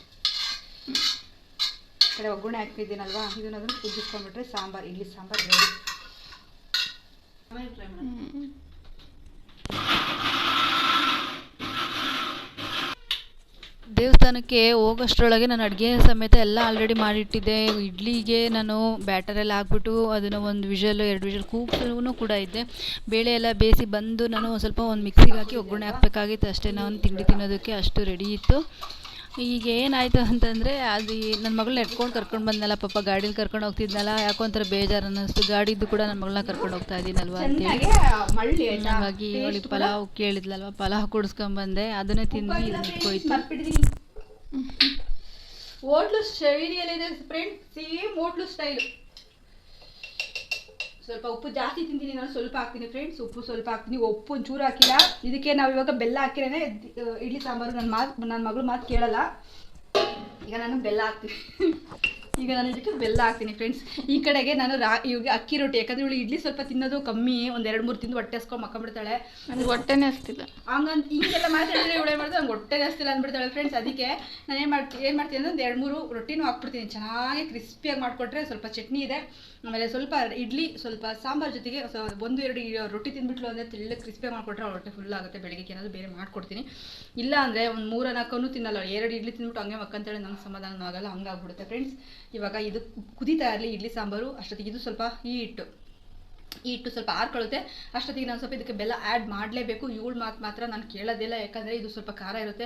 ಈ ಕಡೆ ಒಗ್ಗರಣೆ ಹಾಕಿದ್ದೀನಲ್ವಾ ಇದನ್ನ ಅದನ್ನು ಕುದಿಸ್ಕೊಂಡ್ಬಿಟ್ರೆ ಸಾಂಬಾರ್ ಇಡ್ಲಿ ಸಾಂಬಾರ್ ರೆಡಿ ಆಮೇಲೆ try ಮಾಡೋಣ. ಹ್ಮ್. ದೇವಸ್ಥಾನಕ್ಕೆ ಹೋಗೋಷ್ಟ್ರೊಳಗೆ ನಾನು ಅಡುಗೆ ಸಮೇತ ಎಲ್ಲ ಆಲ್ರೆಡಿ ಮಾಡಿಟ್ಟಿದ್ದೆ. ಇಡ್ಲಿಗೆ ನಾನು ಬ್ಯಾಟರೆಲ್ಲ ಹಾಕ್ಬಿಟ್ಟು ಅದನ್ನು ಒಂದು ವಿಷಲ್ ಎರಡು ವಿಷಲ್ ಕೂಗ್ಸೂ ಕೂಡ ಇದ್ದೆ. ಬೇಳೆ ಎಲ್ಲ ಬೇಯಿಸಿ ಬಂದು ನಾನು ಒಂದು ಸ್ವಲ್ಪ ಒಂದು ಮಿಕ್ಸಿಗೆ ಹಾಕಿ ಒಗ್ಗರಣೆ ಹಾಕಬೇಕಾಗಿತ್ತು. ಅಷ್ಟೇ ನಾನು ತಿಂಡಿ ತಿನ್ನೋದಕ್ಕೆ ಅಷ್ಟು ರೆಡಿ ಇತ್ತು. ಈಗ ಏನಾಯಿತು ಅಂತಂದರೆ ಅದು ನನ್ನ ಮಗಳನ್ನ ಎಟ್ಕೊಂಡು ಕರ್ಕೊಂಡು ಬಂದನಲ್ಲ ಪಾಪ ಗಾಡೀಲಿ ಕರ್ಕೊಂಡು ಹೋಗ್ತಿದ್ನಲ್ಲ ಯಾಕೋ ಒಂಥರ ಬೇಜಾರು ಅನ್ನಿಸ್ತು. ಗಾಡಿದ್ದು ಕೂಡ ನನ್ನ ಮಗಳನ್ನ ಕರ್ಕೊಂಡು ಹೋಗ್ತಾ ಇದ್ದೀನಲ್ವ ಅಂತೇಳಿ ಹಾಗಾಗಿ ಅವಳಿಗೆ ಪಲಾವ್ ಕೇಳಿದ್ಲಲ್ವ? ಪಲಾವ್ ಕುಡಿಸ್ಕೊಂಬಂದೆ ಅದನ್ನೇ ತಿಂದು ಇಟ್ಕೋಯ್ತು ಓಟ್ಲು ಹೋಟ್ಲು ಶೈಲಿಯಲ್ಲಿದೆ ಫ್ರೆಂಡ್ ಸೇಮ್ ಹೋಟ್ಲು ಸ್ಟೈಲು. ಸ್ವಲ್ಪ ಉಪ್ಪು ಜಾಸ್ತಿ ತಿಂತೀನಿ ನಾನು, ಸ್ವಲ್ಪ ಹಾಕ್ತೀನಿ ಫ್ರೆಂಡ್ಸ್ ಉಪ್ಪು ಸ್ವಲ್ಪ ಹಾಕ್ತೀನಿ. ಉಪ್ಪು ಒಂಚೂರು ಹಾಕಿಲ್ಲ. ಇದಕ್ಕೆ ನಾವು ಇವಾಗ ಬೆಲ್ಲ ಹಾಕಿರೇ ಇಡ್ಲಿ ಸಾಂಬಾರು. ನನ್ನ ಮಾತು ನನ್ನ ಮಗಳು ಮಾತು ಕೇಳಲ್ಲ. ಈಗ ನಾನು ಬೆಲ್ಲ ಹಾಕ್ತೀನಿ. ಈಗ ನಾನು ಇದಕ್ಕೆ ಬೆಲ್ಲ ಹಾಕ್ತೀನಿ ಫ್ರೆಂಡ್ಸ್ ಈ ಕಡೆಗೆ ನಾನು ರಾ ಇವಾಗ ಅಕ್ಕಿ ರೊಟ್ಟಿ ಯಾಕಂದ್ರೆ ಇವಳು ಇಡ್ಲಿ ಸ್ವಲ್ಪ ತಿನ್ನೋದು ಕಮ್ಮಿ ಒಂದು ಎರಡು ಮೂರು ತಿಂದು ಹೊಟ್ಟೆ ಹಸ್ಕೊಂಡು ಮಕ್ಕಂಬಿಡ್ತಾಳೆ ನನಗೆ ಹೊಟ್ಟೆನೇ ಹಸ್ತಿಲ್ಲ. ಹಂಗಂತ ಹಿಂಗೆಲ್ಲ ಮಾತಾಡಿದ್ರೆ ಇವಳೆ ಮಾಡಿದ್ರೆ ಹಂಗೆ ನಂಗೆ ಹೊಟ್ಟೆ ಹಸ್ತಿಲ್ಲ ಅಂದ್ಬಿಡ್ತಾಳೆ ಫ್ರೆಂಡ್ಸ್ ಅದಕ್ಕೆ ನಾನು ಏನು ಮಾಡ್ತೀನಿ ಏನು ಮಾಡ್ತೀನಿ ಅಂದ್ರೆ ಒಂದು ಎರಡು ಮೂರು ರೊಟ್ಟಿನೂ ಹಾಕ್ಬಿಡ್ತೀನಿ. ಚೆನ್ನಾಗಿ ಕ್ರಿಸ್ಪಿಯಾಗಿ ಮಾಡಿಕೊಟ್ರೆ ಸ್ವಲ್ಪ ಚಟ್ನಿ ಇದೆ. ಆಮೇಲೆ ಸ್ವಲ್ಪ ಇಡ್ಲಿ ಸ್ವಲ್ಪ ಸಾಂಬಾರ್ ಜೊತೆಗೆ ಒಂದು ಎರಡು ರೊಟ್ಟಿ ತಿಂದ್ಬಿಟ್ಲು ಅಂದರೆ ತೆಳ್ಳ ಕ್ರಿಸ್ಪಿಯಾಗಿ ಮಾಡಿಕೊಟ್ರೆ ಹೊಟ್ಟೆ ಫುಲ್ ಆಗುತ್ತೆ. ಬೆಳಗ್ಗೆ ಏನಾದರೂ ಬೇರೆ ಮಾಡ್ಕೊಡ್ತೀನಿ. ಇಲ್ಲ ಅಂದರೆ ಒಂದು ಮೂರ ನಾಲ್ಕನ್ನು ತಿನ್ನಲ್ಲ. ಎರಡು ಇಡ್ಲಿ ತಿಂದ್ಬಿಟ್ಟು ಹಂಗೆ ಮಕ್ಕಂತೇಳಿ. ನಂಗೆ ಸಮಾಧಾನ ಆಗಲ್ಲ. ಹಂಗಾಗ್ಬಿಡುತ್ತೆ ಫ್ರೆಂಡ್ಸ್ ಇವಾಗ ಇದು ಕುದೀತಾ ಇರಲಿ, ಇಡ್ಲಿ, ಸಾಂಬಾರು, ಅಷ್ಟೊತ್ತಿಗೆ ಇದು ಸ್ವಲ್ಪ ಈ ಹಿಟ್ಟು. ಈ ಹಿಟ್ಟು ಸ್ವಲ್ಪ ಆರ್ಕೊಳ್ಳುತ್ತೆ. ಅಷ್ಟೊತ್ತಿಗೆ ನಾನು ಸ್ವಲ್ಪ ಇದಕ್ಕೆ ಬೆಲ್ಲ ಆ್ಯಡ್ ಮಾಡಲೇಬೇಕು. ಇವಳು ಮಾತು ಮಾತ್ರ ನಾನು ಕೇಳೋದಿಲ್ಲ, ಯಾಕಂದರೆ ಇದು ಸ್ವಲ್ಪ ಖಾರ ಇರುತ್ತೆ.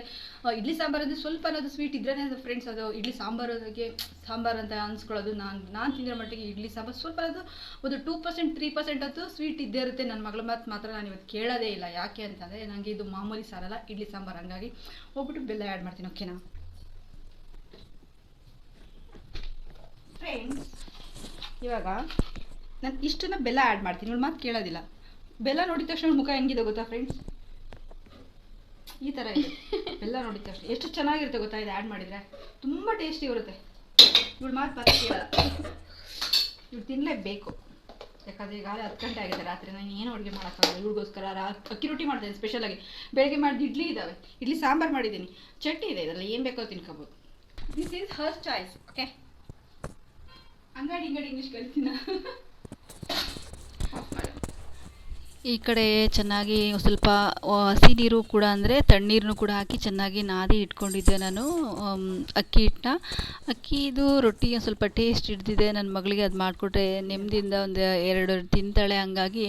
ಇಡ್ಲಿ ಸಾಂಬಾರು ಅಂದರೆ ಸ್ವಲ್ಪ ಅನ್ನೋದು ಸ್ವೀಟ್ ಇದ್ರೇ ಫ್ರೆಂಡ್ಸ್ ಅದು ಇಡ್ಲಿ ಸಾಂಬಾರಿಗೆ ಸಾಂಬಾರು ಅಂತ ಅನ್ಸ್ಕೊಳ್ಳೋದು ನಾನು ನಾನು ತಿಂದಿರೋ ಮಟ್ಟಿಗೆ ಇಡ್ಲಿ ಸಾಂಬಾರು ಸ್ವಲ್ಪ ಅದು ಒಂದು ಟೂ ಪರ್ಸೆಂಟ್ ತ್ರೀ ಪರ್ಸೆಂಟ್ ಅದು ಸ್ವೀಟ್ ಇದ್ದೇ ಇರುತ್ತೆ. ನನ್ನ ಮಗಳ ಮಾತು ಮಾತ್ರ ನಾನು ಇವತ್ತು ಕೇಳೋದೇ ಇಲ್ಲ. ಯಾಕೆ ಅಂತಂದರೆ ನನಗೆ ಇದು ಮಾಮೂಲಿ ಸಾರಲ್ಲ, ಇಡ್ಲಿ ಸಾಂಬಾರು ಹಂಗಾಗಿ. ಹೋಗ್ಬಿಟ್ಟು ಬೆಲ್ಲ ಆ್ಯಡ್ ಮಾಡ್ತೀನಿ ಓಕೆನಾ ಫ್ರೆಂಡ್ಸ್ ಇವಾಗ ನಾನು ಇಷ್ಟನ್ನ ಬೆಲ್ಲ ಆ್ಯಡ್ ಮಾಡ್ತೀನಿ. ಇವಳು ಮಾತು ಕೇಳೋದಿಲ್ಲ. ಬೆಲ್ಲ ನೋಡಿದ ತಕ್ಷಣ ಮುಖ ಹೆಂಗಿದೆ ಗೊತ್ತಾ ಫ್ರೆಂಡ್ಸ್ ಈ ಥರ ಇದೆ. ಬೆಲ್ಲ ನೋಡಿದ ತಕ್ಷಣ. ಎಷ್ಟು ಚೆನ್ನಾಗಿರುತ್ತೆ ಗೊತ್ತಾ ಇದು ಆ್ಯಡ್ ಮಾಡಿದರೆ? ತುಂಬ ಟೇಸ್ಟಿ ಇರುತ್ತೆ. ಇವಳು ಮಾತು ಮಾತು ಕೇಳಲ್ಲ. ಇವ್ಳು ತಿನ್ನಲೇಬೇಕು ಯಾಕಂದರೆ ಈಗಾಗಲೇ ಹತ್ತು ಗಂಟೆ ಆಗಿದೆ ರಾತ್ರಿ. ನಾನು ಏನು ಅಡುಗೆ ಮಾಡೋಕ್ಕಾಗಲ್ಲ. ಇವ್ರಿಗೋಸ್ಕರ ರಾ ಅಕ್ಕಿ ರೊಟ್ಟಿ ಮಾಡ್ತೇನೆ ಸ್ಪೆಷಲಾಗಿ ಬೆಳಗ್ಗೆ ಮಾಡಿದ ಇಡ್ಲಿ ಇದ್ದಾವೆ ಇಡ್ಲಿ ಸಾಂಬಾರು ಮಾಡಿದ್ದೀನಿ. ಚಟ್ನಿ ಇದೆ ಇದರಲ್ಲಿ. ಏನು ಬೇಕೋ ತಿನ್ಕೋಬೋದು. This is her choice okay ಅಂಗಡಿ ಇಂಗಡಿ ಇಂಗ್ಲೀಷ್ ಕಲಿತೀನ? ಈ ಕಡೆ ಚೆನ್ನಾಗಿ ಸ್ವಲ್ಪ ಹಸಿ ನೀರು ಕೂಡ ಅಂದರೆ ತಣ್ಣೀರನ್ನು ಕೂಡ ಹಾಕಿ ಚೆನ್ನಾಗಿ ನಾದಿ ಇಟ್ಕೊಂಡಿದ್ದೆ ನಾನು ಅಕ್ಕಿ ಹಿಟ್ಟನ್ನ ಅಕ್ಕಿದು ರೊಟ್ಟಿ ಸ್ವಲ್ಪ ಟೇಸ್ಟ್ ಹಿಡ್ದಿದೆ. ನನ್ನ ಮಗಳಿಗೆ ಅದು ಮಾಡಿಕೊಟ್ರೆ ನೆಮ್ಮದಿಯಿಂದ ಒಂದು ಎರಡು ತಿಂತಾಳೆ. ಹಂಗಾಗಿ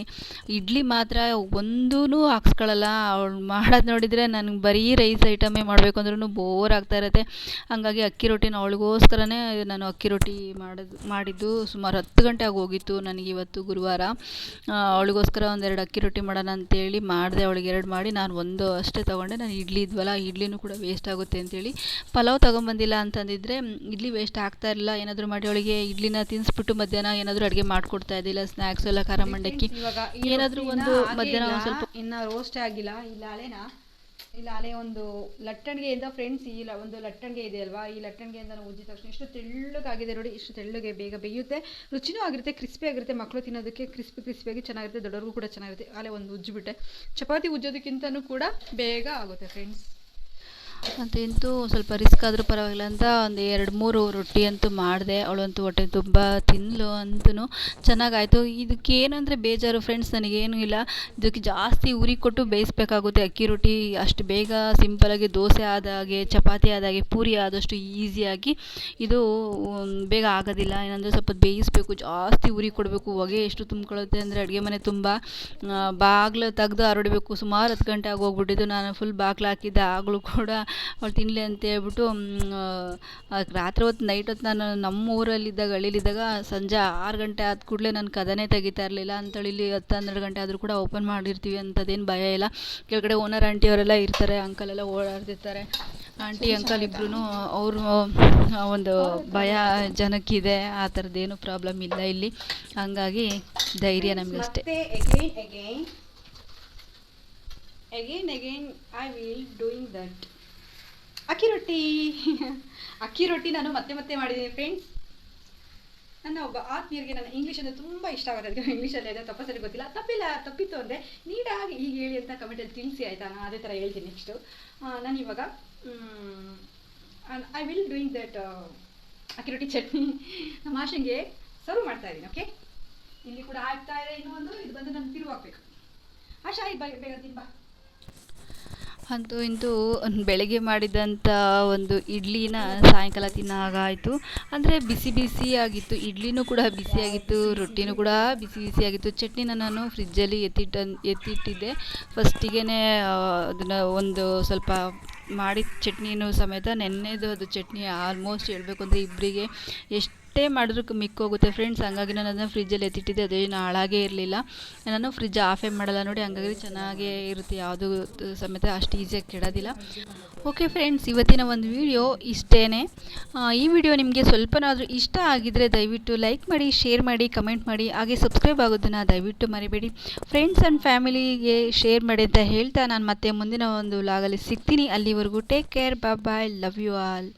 ಇಡ್ಲಿ ಮಾತ್ರ ಒಂದೂ ಹಾಕ್ಸ್ಕೊಳ್ಳಲ್ಲ ಅವಳು ಮಾಡೋದು ನೋಡಿದರೆ ನನಗೆ ಬರೀ ರೈಸ್ ಐಟಮೇ ಮಾಡಬೇಕು ಅಂದ್ರೂ ಬೋರ್ ಆಗ್ತಾ ಇರುತ್ತೆ. ಹಂಗಾಗಿ ಅಕ್ಕಿ ರೊಟ್ಟಿನ ಅವಳಿಗೋಸ್ಕರನೇ ನಾನು ಅಕ್ಕಿ ರೊಟ್ಟಿ ಮಾಡೋದು, ಮಾಡಿದ್ದು ಸುಮಾರು ಹತ್ತು ಗಂಟೆ ಆಗೋಗಿತ್ತು ನನಗೆ ಇವತ್ತು ಗುರುವಾರ. ಅವಳಿಗೋಸ್ಕರ ಒಂದೆರಡು ಅಕ್ಕಿ ರೊಟ್ಟಿ ಮಾಡೋಣ ಅಂತೇಳಿ ಮಾಡಿದೆ ಅವಳಿಗೆ ಎರಡು ಮಾಡಿ ನಾನು ಒಂದು ಅಷ್ಟೇ ತೊಗೊಂಡೆ. ನಾನು ಇಡ್ಲಿ ಇದ್ವಲ್ಲ ಇಡ್ಲಿನೂ ಕೂಡ ವೇಸ್ಟ್ ಆಗುತ್ತೆ ಅಂತೇಳಿ ಪಲಾವ್ ತೊಗೊಂಬಂದಿಲ್ಲ ಅಂತಂದಿದ್ರೆ ಇಡ್ಲಿ ವೇಸ್ಟ್ ಆಗ್ತಾ ಇರಲಿಲ್ಲ. ಏನಾದರೂ ಮಾಡಿ ಅವಳಿಗೆ ಇಡ್ಲಿನ ತಿನ್ನಿಸ್ಬಿಟ್ಟು ಮಧ್ಯಾಹ್ನ ಏನಾದರೂ ಅಡುಗೆ ಮಾಡಿಕೊಡ್ತಾ ಇದ್ದಿಲ್ಲ ಸ್ನ್ಯಾಕ್ಸ್ ಎಲ್ಲ ಖಾರ ಮಂಡಕ್ಕಿ. ಏನಾದರೂ ಒಂದು ಮಧ್ಯಾಹ್ನ ಒಂದು ಸ್ವಲ್ಪ ಇನ್ನ ರೋಸ್ಟ್ ಆಗಿಲ್ಲ ಇಲ್ಲ ಅಲೆನಾ ಇಲ್ಲ, ಅಲೆ ಒಂದು ಲಟ್ಟಣಿಗೆಯಿಂದ ಫ್ರೆಂಡ್ಸ್ ಈ ಒಂದು ಲಟ್ಟಣಿಗೆ ಇದೆ ಅಲ್ವಾ? ಈ ಲಟ್ಟಣಿಗೆಯಿಂದ ನಾವು ಉಜ್ಜಿದ ತಕ್ಷಣ ಇಷ್ಟು ತೆಳ್ಳಗಾಗಿದೆ ನೋಡಿ, ಇಷ್ಟು ತೆಳ್ಳಗೆ ಬೇಗ ಬೇಯುತ್ತೆ. ರುಚಿನೂ ಆಗಿರುತ್ತೆ ಕ್ರಿಸ್ಪಿ ಆಗಿರುತ್ತೆ ಮಕ್ಕಳು ತಿನ್ನೋದಕ್ಕೆ ಕ್ರಿಸ್ಪಿ ಕ್ರಿಸ್ಪಿಯಾಗಿ ಚೆನ್ನಾಗಿರುತ್ತೆ, ದೊಡ್ಡವ್ರಿಗೂ ಕೂಡ ಚೆನ್ನಾಗಿರುತ್ತೆ. ಅಲೆ ಒಂದು ಉಜ್ಜಿಬಿಟ್ಟೆ. ಚಪಾತಿ ಉಜ್ಜೋದಕ್ಕಿಂತನೂ ಕೂಡ ಬೇಗ ಆಗುತ್ತೆ ಫ್ರೆಂಡ್ಸ್ ಅಂತ ಇಂತೂ ಸ್ವಲ್ಪ ರಿಸ್ಕ್ ಆದರೂ ಪರವಾಗಿಲ್ಲ ಅಂತ ಒಂದು ಎರಡು ಮೂರು ರೊಟ್ಟಿ ಅಂತೂ ಮಾಡಿದೆ. ಅವಳಂತೂ ಹೊಟ್ಟೆ ತುಂಬ ತಿನ್ಲು ಅಂತೂ ಚೆನ್ನಾಗಾಯಿತು. ಇದಕ್ಕೆ ಏನಂದರೆ ಬೇಜಾರು ಫ್ರೆಂಡ್ಸ್ ನನಗೇನು ಇಲ್ಲ. ಇದಕ್ಕೆ ಜಾಸ್ತಿ ಉರಿ ಕೊಟ್ಟು ಬೇಯಿಸ್ಬೇಕಾಗುತ್ತೆ ಅಕ್ಕಿ ರೊಟ್ಟಿ. ಅಷ್ಟು ಬೇಗ ಸಿಂಪಲಾಗಿ ದೋಸೆ ಆದಾಗೆ ಚಪಾತಿ ಆದಾಗೆ ಪೂರಿ ಆದಷ್ಟು ಈಸಿಯಾಗಿ ಇದು ಬೇಗ ಆಗೋದಿಲ್ಲ. ಏನಂದರೆ ಸ್ವಲ್ಪ ಬೇಯಿಸಬೇಕು, ಜಾಸ್ತಿ ಉರಿ ಕೊಡಬೇಕು. ಹೊಗೆ ಎಷ್ಟು ತುಂಬ್ಕೊಳ್ಳುತ್ತೆ ಅಂದರೆ ಅಡುಗೆ ಮನೆ ತುಂಬ ಬಾಗಿಲು ತೆಗೆದು ಹರಡಬೇಕು. ಸುಮಾರು ಹತ್ತು ಗಂಟೆ ಆಗೋಗ್ಬಿಟ್ಟಿದ್ದು ನಾನು ಫುಲ್ ಬಾಗಿಲು ಹಾಕಿದ್ದೆ. ಆಗಲೂ ಕೂಡ ಅವಳು ತಿನ್ನಲಿ ಅಂತ ಹೇಳ್ಬಿಟ್ಟು ರಾತ್ರಿ ಹೊತ್ತು ನೈಟ್ ಹೊತ್ತು ನಾನು ನಮ್ಮ ಊರಲ್ಲಿದ್ದಾಗ, ಹಳ್ಳಿಲಿದ್ದಾಗ ಸಂಜೆ ಆರು ಗಂಟೆ ಆದ ಕೂಡಲೇ ನಾನು ಕದನೇ ತೆಗಿತಾ ಇರಲಿಲ್ಲ. ಅಂತೇಳಿ ಇಲ್ಲಿ ಹತ್ತು ಹನ್ನೆರಡು ಗಂಟೆ ಆದರೂ ಕೂಡ ಓಪನ್ ಮಾಡಿರ್ತೀವಿ ಅಂಥದ್ದೇನು ಭಯ ಇಲ್ಲ. ಕೆಳಗಡೆ ಓನರ್ ಆಂಟಿಯವರೆಲ್ಲ ಇರ್ತಾರೆ ಅಂಕಲ್ ಎಲ್ಲ ಓಡಾಡ್ತಿರ್ತಾರೆ. ಆಂಟಿ ಅಂಕಲ್ ಇಬ್ರು ಅವರು ಒಂದು ಭಯ ಜನಕ್ಕಿದೆ. ಆ ಥರದ್ದೇನು ಪ್ರಾಬ್ಲಮ್ ಇಲ್ಲ ಇಲ್ಲಿ. ಹಂಗಾಗಿ ಧೈರ್ಯ ನಮಗೆ ಅಷ್ಟೇ. again again. I will doing that ಅಕ್ಕಿ ರೊಟ್ಟಿ. ಅಕ್ಕಿ ರೊಟ್ಟಿ ನಾನು ಮತ್ತೆ ಮತ್ತೆ ಮಾಡಿದ್ದೀನಿ ಫ್ರೆಂಡ್ಸ್ ನನ್ನ ಒಬ್ಬ ಆತ್ಮೀಯರಿಗೆ ನನ್ನ ಇಂಗ್ಲೀಷ್ ಅಂದರೆ ತುಂಬ ಇಷ್ಟ ಆಗುತ್ತೆ ಅದಕ್ಕೆ ಇಂಗ್ಲೀಷಲ್ಲಿ ಇದೆ ತಪ್ಪಸರಿ ಗೊತ್ತಿಲ್ಲ. ತಪ್ಪಿಲ್ಲ, ತಪ್ಪಿತ್ತು ಅಂದರೆ ನೀಟಾಗಿ ಈಗ ಹೇಳಿ ಅಂತ ಕಮೆಂಟಲ್ಲಿ ತಿಳಿಸಿ ಆಯಿತಾ? ನಾನು ಅದೇ ಥರ ಹೇಳ್ತೀನಿ ನೆಕ್ಸ್ಟು ನಾನು ಇವಾಗ ಐ ವಿಲ್ ಡೂಯಿಂಗ್ ದಟ್ ಅಕ್ಕಿ ರೊಟ್ಟಿ ಚಟ್ನಿ. ನಮ್ಮ ಆಶಂಗೆ ಸರ್ವ್ ಮಾಡ್ತಾ ಇದ್ದೀನಿ ಓಕೆ ಇಲ್ಲಿ ಕೂಡ ಆಗ್ತಾ ಇದೆ ಇನ್ನೊಂದು. ಇದು ಬಂದು ನಮ್ಗೆ ತಿರುವಾಗಬೇಕು ಆಶಾ ಇದು ಬೇಗ ಬೇಗ ತಿನ್ ಬಾ ಅಂತೂ ಇಂತೂ ಬೆಳಗ್ಗೆ ಮಾಡಿದಂಥ ಒಂದು ಇಡ್ಲಿನ ಸಾಯಂಕಾಲ ತಿನ್ನಾಗಾಯಿತು ಅಂದರೆ ಬಿಸಿ ಬಿಸಿ ಆಗಿತ್ತು. ಇಡ್ಲಿನೂ ಕೂಡ ಬಿಸಿಯಾಗಿತ್ತು ರೊಟ್ಟಿನೂ ಕೂಡ ಬಿಸಿ ಬಿಸಿಯಾಗಿತ್ತು ಚಟ್ನಿನ ನಾನು ಫ್ರಿಜ್ಜಲ್ಲಿ ಎತ್ತಿಟ್ಟ ಎತ್ತಿಟ್ಟಿದ್ದೆ. ಫಸ್ಟಿಗೆ ಅದನ್ನು ಒಂದು ಸ್ವಲ್ಪ ಮಾಡಿದ ಚಟ್ನಿನೂ ಸಮೇತ ನೆನ್ನೆದು ಅದು ಚಟ್ನಿ ಆಲ್ಮೋಸ್ಟ್ ಹೇಳಬೇಕು ಅಂದರೆ ಇಬ್ಬರಿಗೆ ಎಷ್ಟೇ ಮಾಡಿದ್ರು ಮಿಕ್ಕೋಗುತ್ತೆ ಫ್ರೆಂಡ್ಸ್ ಹಂಗಾಗಿ ನಾನು ಅದನ್ನು ಫ್ರಿಜ್ಜಲ್ಲಿ ಎತ್ತಿಟ್ಟಿದ್ದೆ. ಅದೇನು ಹಾಳಾಗೇ ಇರಲಿಲ್ಲ. ನಾನು ಫ್ರಿಜ್ ಆಫೇ ಮಾಡಲ್ಲ ನೋಡಿ, ಹಂಗಾಗಿ ಚೆನ್ನಾಗೇ ಇರುತ್ತೆ. ಯಾವುದು ಸಮೇತ ಅಷ್ಟು ಈಸಿಯಾಗಿ ಕೆಡೋದಿಲ್ಲ. ಓಕೆ ಫ್ರೆಂಡ್ಸ್ ಇವತ್ತಿನ ಒಂದು ವಿಡಿಯೋ ಇಷ್ಟೇ ಈ ವಿಡಿಯೋ ನಿಮಗೆ ಸ್ವಲ್ಪನಾದರೂ ಇಷ್ಟ ಆಗಿದ್ದರೆ ದಯವಿಟ್ಟು ಲೈಕ್ ಮಾಡಿ ಶೇರ್ ಮಾಡಿ ಕಮೆಂಟ್ ಮಾಡಿ. ಹಾಗೆ ಸಬ್ಸ್ಕ್ರೈಬ್ ಆಗೋದನ್ನು ದಯವಿಟ್ಟು ಮರಿಬೇಡಿ. ಫ್ರೆಂಡ್ಸ್ ಆ್ಯಂಡ್ ಫ್ಯಾಮಿಲಿಗೆ ಶೇರ್ ಮಾಡಿ ಅಂತ ಹೇಳ್ತಾ ನಾನು ಮತ್ತೆ ಮುಂದಿನ ಒಂದು ಲಾಗಲ್ಲಿ ಸಿಗ್ತೀನಿ. ಅಲ್ಲಿವರೆಗೂ take care bye love you all